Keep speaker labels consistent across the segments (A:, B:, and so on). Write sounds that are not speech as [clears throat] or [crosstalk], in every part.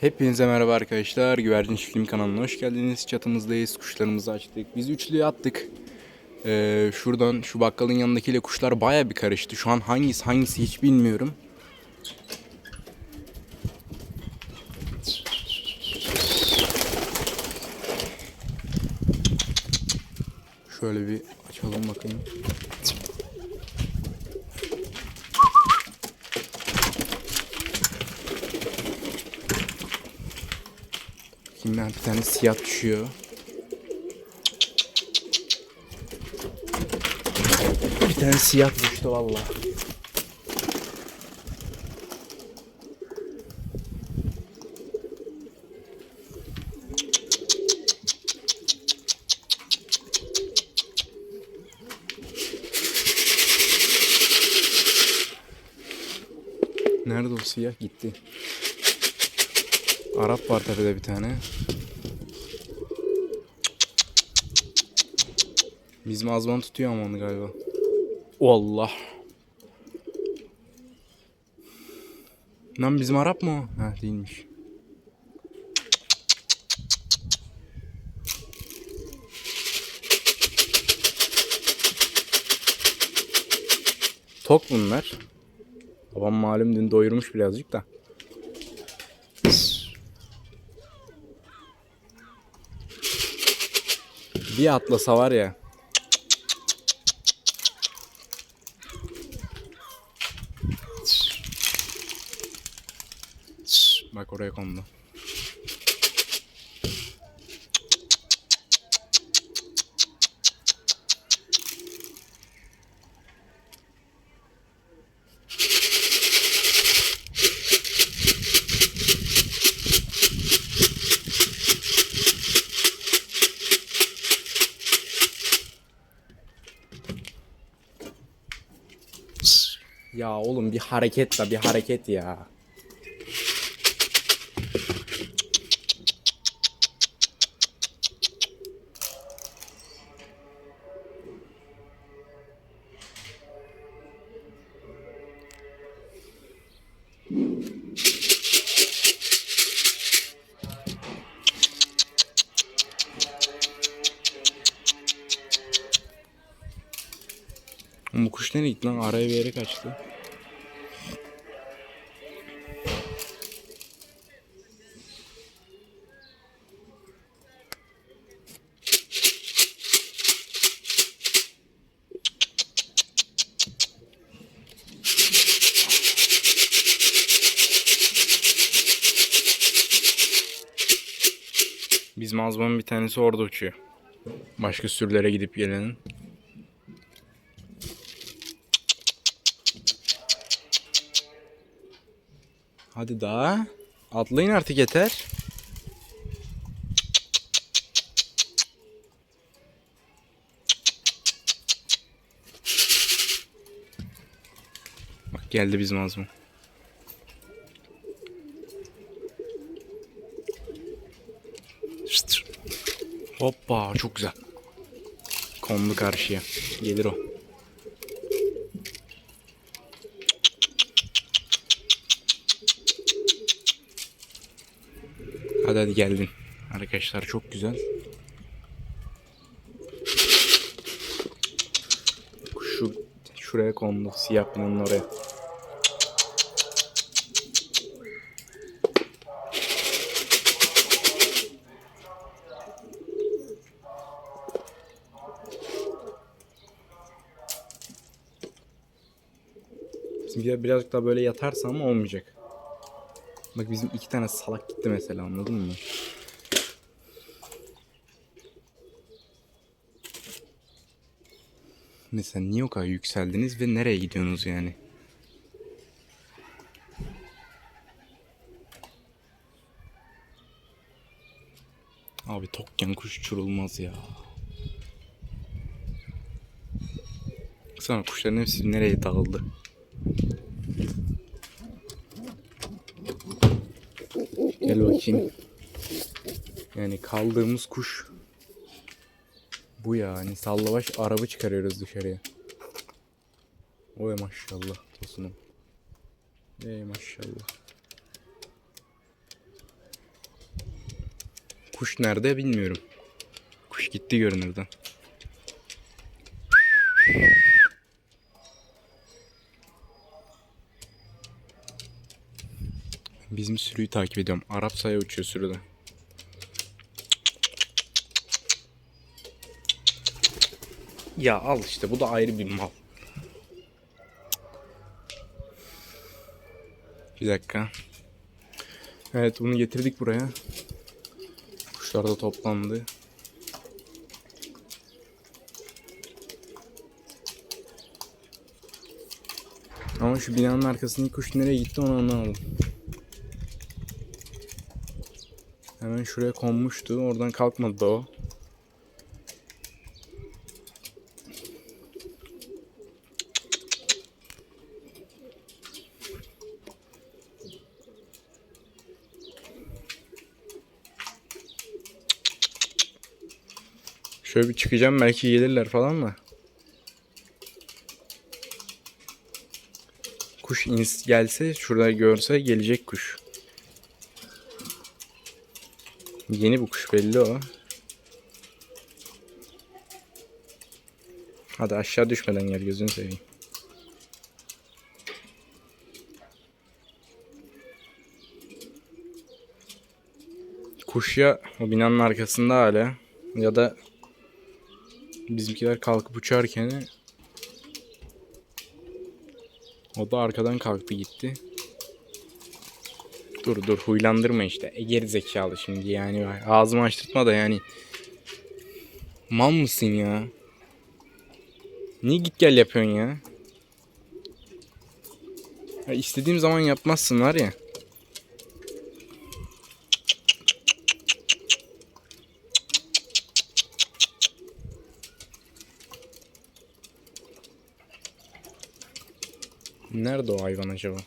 A: Hepinize merhaba arkadaşlar. Güvercin Çiftliğim kanalına hoş geldiniz. Çatımızdayız. Kuşlarımızı açtık. Biz üçlüye attık. Ee, şuradan şu bakkalın yanındakiyle kuşlar baya bir karıştı. Şu an hangisi hangisi hiç bilmiyorum. Şöyle bir açalım bakayım. Şimdi bir tane siyah düşüyor. Bir tane siyah düştü valla. Nerede o siyah gitti. Arap var tabi de bir tane. Bizim azman tutuyor ama onu galiba. Allah. Lan bizim Arap mı o? Ha değilmiş. Tok bunlar. Babam malum dün doyurmuş birazcık da. Bir atlasa var ya. Bak oraya kondu. Hareket da bir hareket ya. Bu kuş nereye gitti lan? Araya bir yere kaçtı. Biz mazbanın bir tanesi orada uçuyor. Başka sürülere gidip gelenin. Hadi daha. Atlayın artık yeter. Bak geldi bizim azmı. Hoppa çok güzel. Kondu karşıya. Gelir o. Hadi hadi geldin. Arkadaşlar çok güzel. Şu şuraya kondu. Siyah binanın oraya. Bizimkiler birazcık daha böyle yatarsa ama olmayacak. Bak bizim iki tane salak gitti mesela anladın mı? Mesela niye o kadar yükseldiniz ve nereye gidiyorsunuz yani? Abi tokken kuş uçurulmaz ya. Sana kuşların hepsi nereye dağıldı? Gel bakayım. Yani kaldığımız kuş bu ya. Hani sallavaş araba çıkarıyoruz dışarıya. Oy maşallah tosunum. Ey maşallah. Kuş nerede bilmiyorum. Kuş gitti görünürden. Bizim sürüyü takip ediyorum. Arap saya uçuyor sürüde. Ya al işte bu da ayrı bir mal. Bir dakika. Evet bunu getirdik buraya. Kuşlar da toplandı. Ama şu binanın arkasındaki kuş nereye gitti onu anlamadım. Hemen şuraya konmuştu. Oradan kalkmadı da o. Şöyle bir çıkacağım belki gelirler falan da. Kuş ins gelse şurada görse gelecek kuş. Yeni bu kuş belli o. Hadi aşağı düşmeden gel gözünü seveyim. Kuş ya o binanın arkasında hala ya da bizimkiler kalkıp uçarken o da arkadan kalktı gitti. Dur dur huylandırma işte. E, geri zekalı şimdi yani. Ağzımı açtırtma da yani. Mal mısın ya? Niye git gel yapıyorsun ya? ya istediğim zaman yapmazsın var ya. Nerede o hayvan acaba?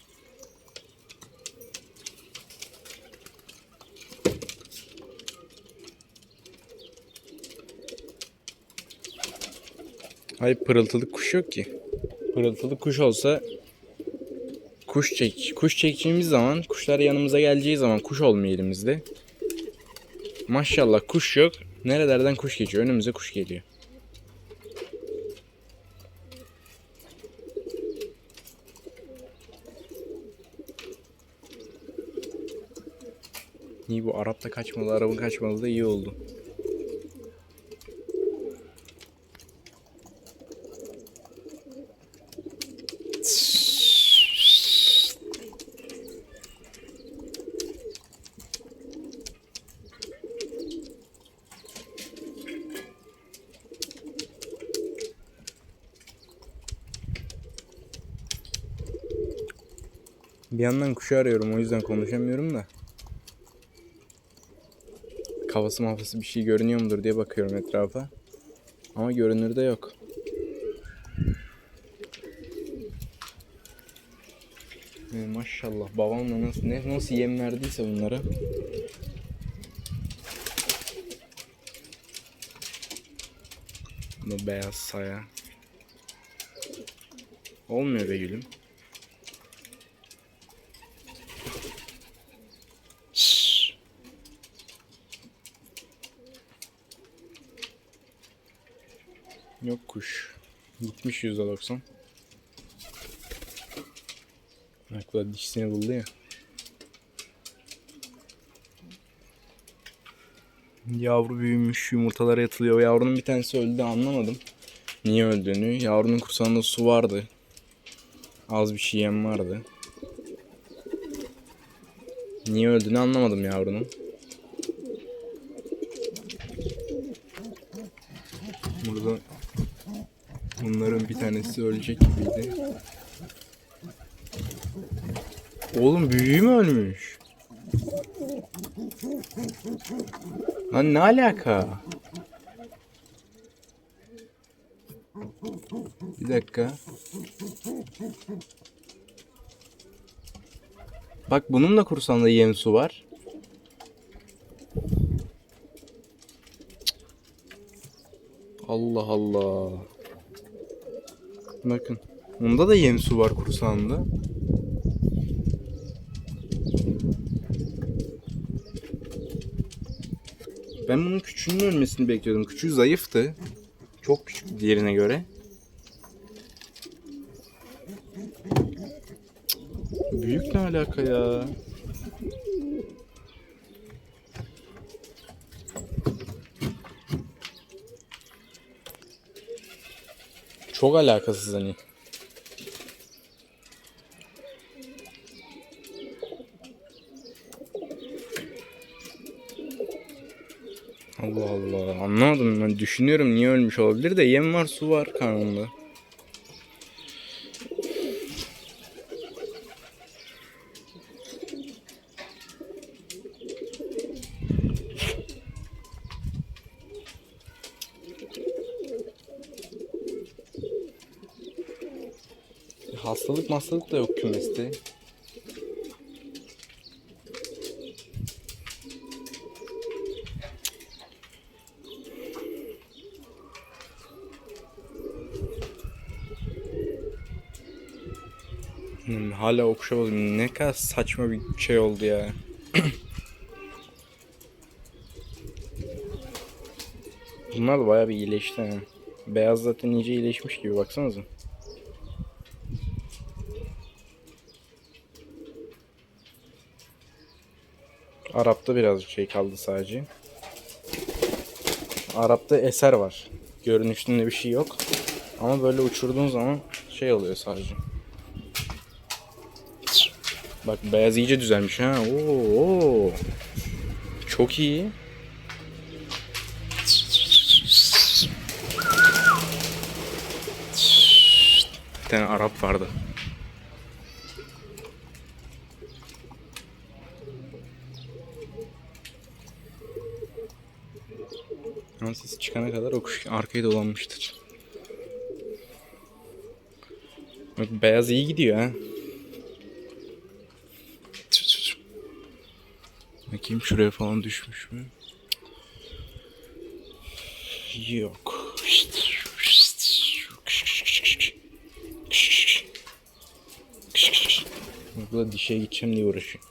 A: Hayır pırıltılı kuş yok ki. Pırıltılı kuş olsa kuş çek kuş çekeceğimiz zaman kuşlar yanımıza geleceği zaman kuş olmuyor elimizde. Maşallah kuş yok. Nerelerden kuş geçiyor? Önümüze kuş geliyor. İyi bu Arap da kaçmadı, Arap'ın kaçmadı da iyi oldu. Bir yandan kuşu arıyorum o yüzden konuşamıyorum da. Kafası mafası bir şey görünüyor mudur diye bakıyorum etrafa. Ama görünürde yok. Ee, maşallah babamla nasıl ne nasıl yem verdiyse bunlara. Bu beyaz saya. Olmuyor be gülüm. Kuş. Gitmiş %90. Akla dişisini buldu ya. Yavru büyümüş, yumurtalara yatılıyor. Yavrunun bir tanesi öldü anlamadım. Niye öldüğünü. Yavrunun kursağında su vardı. Az bir şey yem vardı. Niye öldüğünü anlamadım yavrunun. Burada bunların bir tanesi ölecek gibiydi. Oğlum büyüğü mü ölmüş? Lan ne alaka? Bir dakika. Bak bunun da kursağında yem su var. Allah Allah. Bakın. Bunda da yem su var kursağında. Ben bunun küçüğünün ölmesini bekliyordum. Küçüğü zayıftı. Çok küçük diğerine göre. Büyük ne alaka ya? Çok alakasız hani. Allah Allah anlamadım ben düşünüyorum niye ölmüş olabilir de yem var su var karnında. Hastalık hastalık da yok kümeste. Hmm, hala okşamadım. Ne kadar saçma bir şey oldu ya. [clears throat] Bunlar da bayağı bir iyileşti ha. Beyaz zaten iyice iyileşmiş gibi baksanıza. Arap'ta birazcık şey kaldı sadece. Arap'ta eser var. Görünüşünde bir şey yok. Ama böyle uçurduğun zaman şey oluyor sadece. Bak beyaz iyice düzelmiş ha. Oo, oo. Çok iyi. Bir tane Arap vardı. Ama sesi çıkana kadar o kuş arkaya dolanmıştır. Bak beyaz iyi gidiyor ha. Bakayım şuraya falan düşmüş mü? Yok. Bu da dişe gideceğim diye uğraşıyor.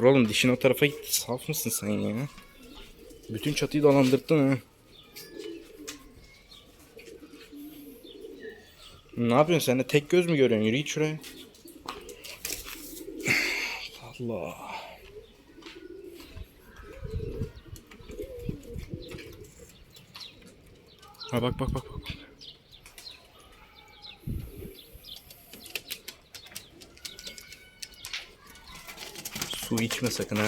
A: Dur oğlum dişin o tarafa gitti. Saf mısın sen ya? Bütün çatıyı dolandırdın ha. Ne yapıyorsun sen de tek göz mü görüyorsun? Yürü git şuraya. Allah. Ha bak bak bak bak. Su içme sakın ha.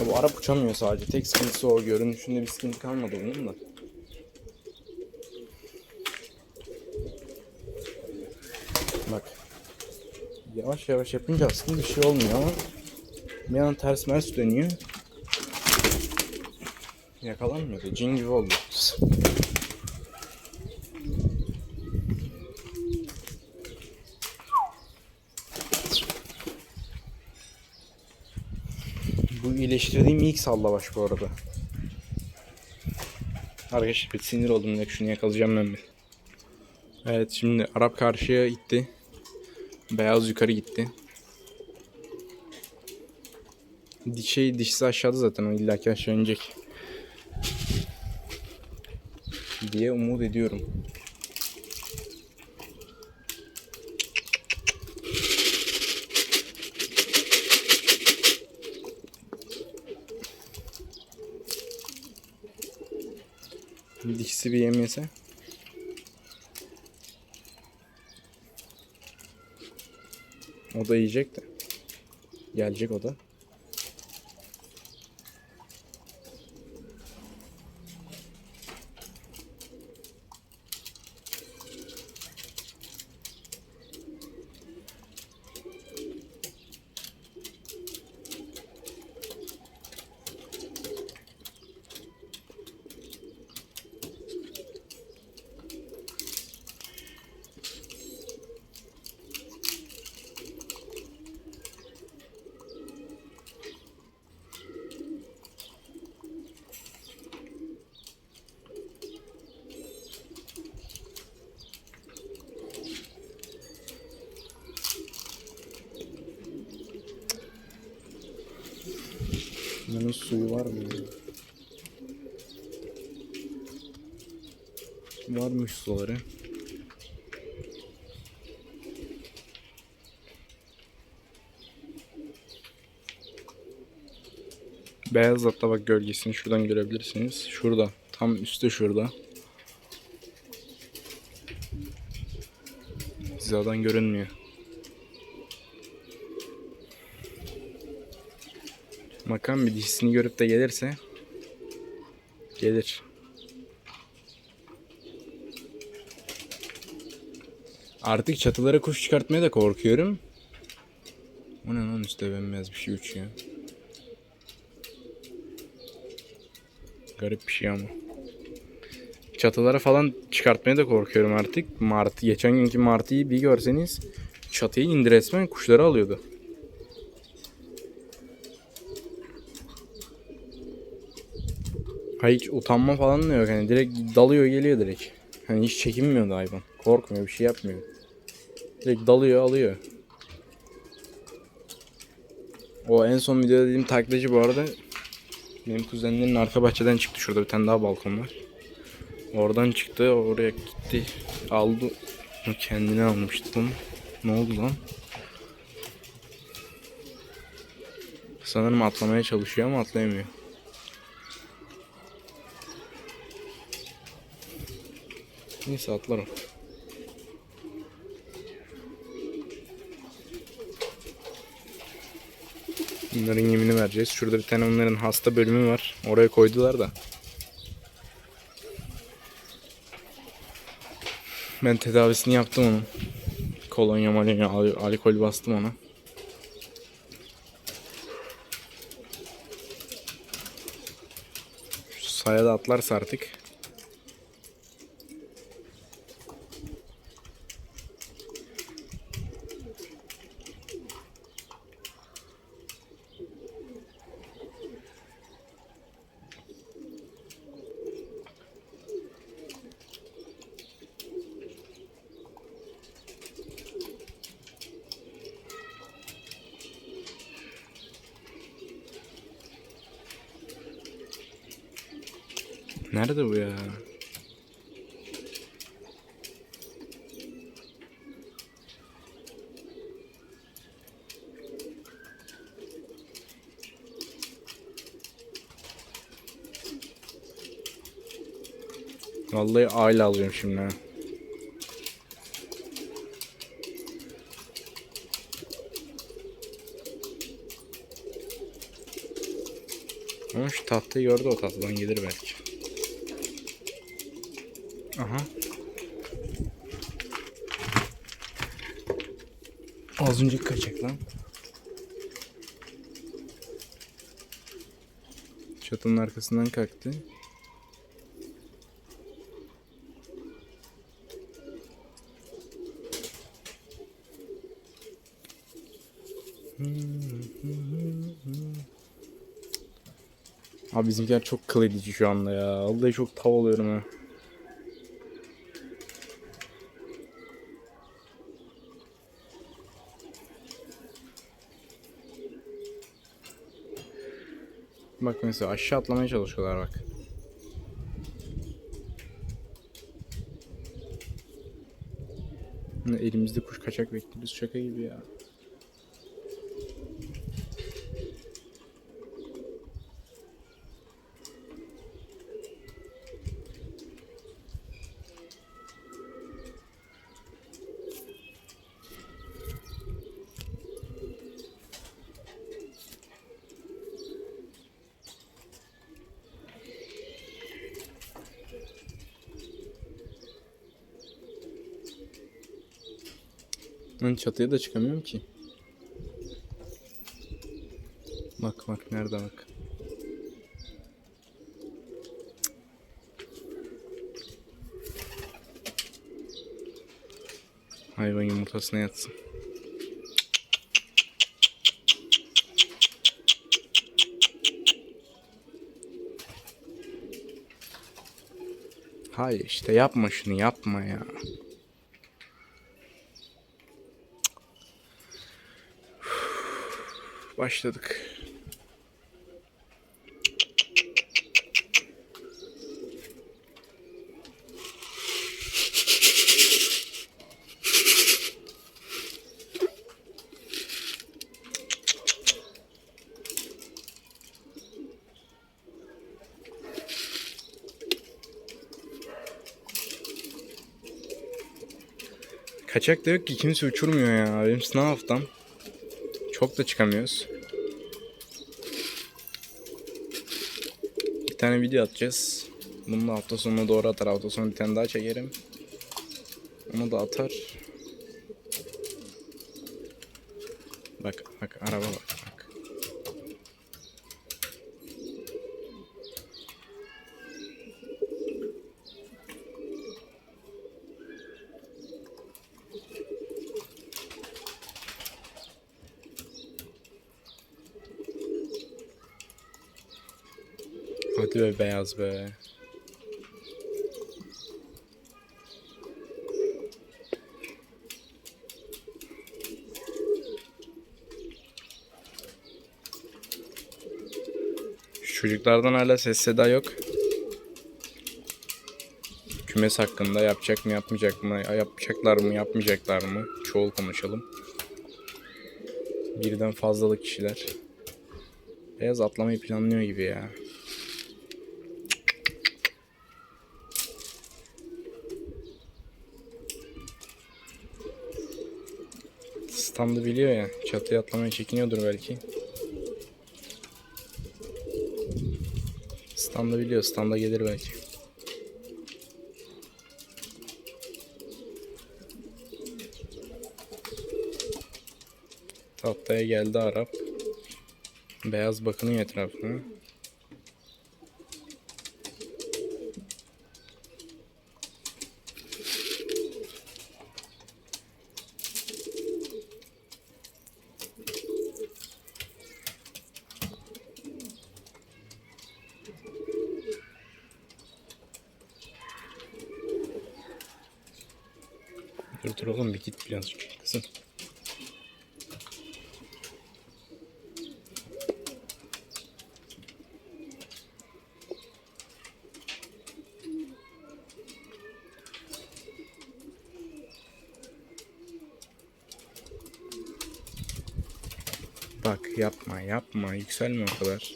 A: Ya bu Arap uçamıyor sadece. Tek sıkıntısı o. Görünüşünde bir sıkıntı kalmadı bunun da. Bak. Yavaş yavaş yapınca aslında bir şey olmuyor ama bir an ters mers dönüyor. Yakalanmıyor da cin oldu. Bu iyileştirdiğim ilk sallabaş bu arada. Arkadaşlar bir sinir oldum. Ne şunu yakalayacağım ben bir. Evet şimdi Arap karşıya gitti. Beyaz yukarı gitti. Şey dişisi aşağıda zaten o illaki aşağı inecek. Diye umut ediyorum. Dişisi bir yem. O da yiyecek de. Gelecek o da. Buranın suyu var mı? Varmış suları. Beyaz atla bak gölgesini şuradan görebilirsiniz. Şurada. Tam üstte şurada. Hizadan görünmüyor. Bakalım bir dişisini görüp de gelirse gelir. Artık çatılara kuş çıkartmaya da korkuyorum. O ne lan üstte bembeyaz bir şey uçuyor. Garip bir şey ama. Çatılara falan çıkartmaya da korkuyorum artık. Martı, geçen günkü martıyı bir görseniz çatıya indi resmen kuşları alıyordu. Hiç utanma falan da yok. Hani direkt dalıyor geliyor direkt. Hani hiç çekinmiyordu hayvan. Korkmuyor bir şey yapmıyor. Direkt dalıyor alıyor. O en son videoda dediğim taklacı bu arada benim kuzenlerin arka bahçeden çıktı. Şurada bir tane daha balkon var. Oradan çıktı oraya gitti. Aldı. Onu kendine almıştım. Ne oldu lan? Sanırım atlamaya çalışıyor ama atlayamıyor. Neyse atlarım. Bunların yemini vereceğiz. Şurada bir tane onların hasta bölümü var. Oraya koydular da. Ben tedavisini yaptım onun. Kolonya malonya al- alkol bastım ona. Şu saya da atlarsa artık. Nerede bu ya? Vallahi aile alıyorum şimdi. ha. Ama şu tahtayı gördü o tahtadan gelir belki. Aha. Az önce kaçak lan. Çatının arkasından kalktı. Abi bizimkiler çok kıl edici şu anda ya. Vallahi çok tav oluyorum ha. Bak mesela aşağı atlamaya çalışıyorlar bak. Elimizde kuş kaçak bekliyoruz şaka gibi ya. Ben çatıya da çıkamıyorum ki. Bak bak nerede bak. Hayvan yumurtasına yatsın. Hayır işte yapma şunu yapma ya. Başladık. Kaçak da yok ki kimse uçurmuyor ya. Benim sınav haftam. Çok da çıkamıyoruz. Bir tane video atacağız. Bunu da hafta sonuna doğru atar. Hafta sonu bir tane daha çekerim. Onu da atar. Bak bak araba bak beyaz be. Çocuklardan hala ses seda yok. Kümes hakkında yapacak mı yapmayacak mı? Yapacaklar mı yapmayacaklar mı? Çoğul konuşalım. Birden fazlalık kişiler. Beyaz atlamayı planlıyor gibi ya. Standı biliyor ya. Çatıya atlamaya çekiniyordur belki. Standa biliyor. Standa gelir belki. Tahtaya geldi Arap. Beyaz bakınıyor etrafına. Dur oğlum bir git kızım. Bak yapma yapma yükselme o kadar.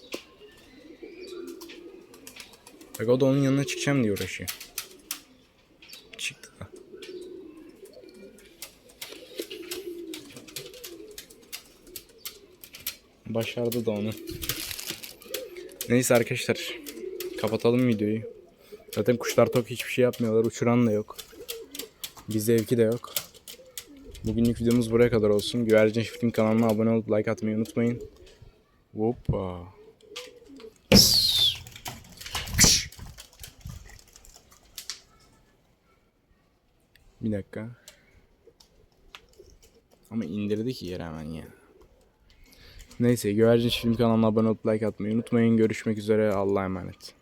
A: Bak o da onun yanına çıkacağım diye uğraşıyor. Çıktı da. Başardı da onu. Neyse arkadaşlar. Kapatalım videoyu. Zaten kuşlar tok hiçbir şey yapmıyorlar. Uçuran da yok. Bir zevki de yok. Bugünlük videomuz buraya kadar olsun. Güvercin Çiftliğim kanalına abone olup like atmayı unutmayın. Hoppa. Bir dakika. Ama indirdi ki yere hemen ya. Neyse Güvercin Çiftliğim kanalına abone olup like atmayı unutmayın. Görüşmek üzere. Allah'a emanet.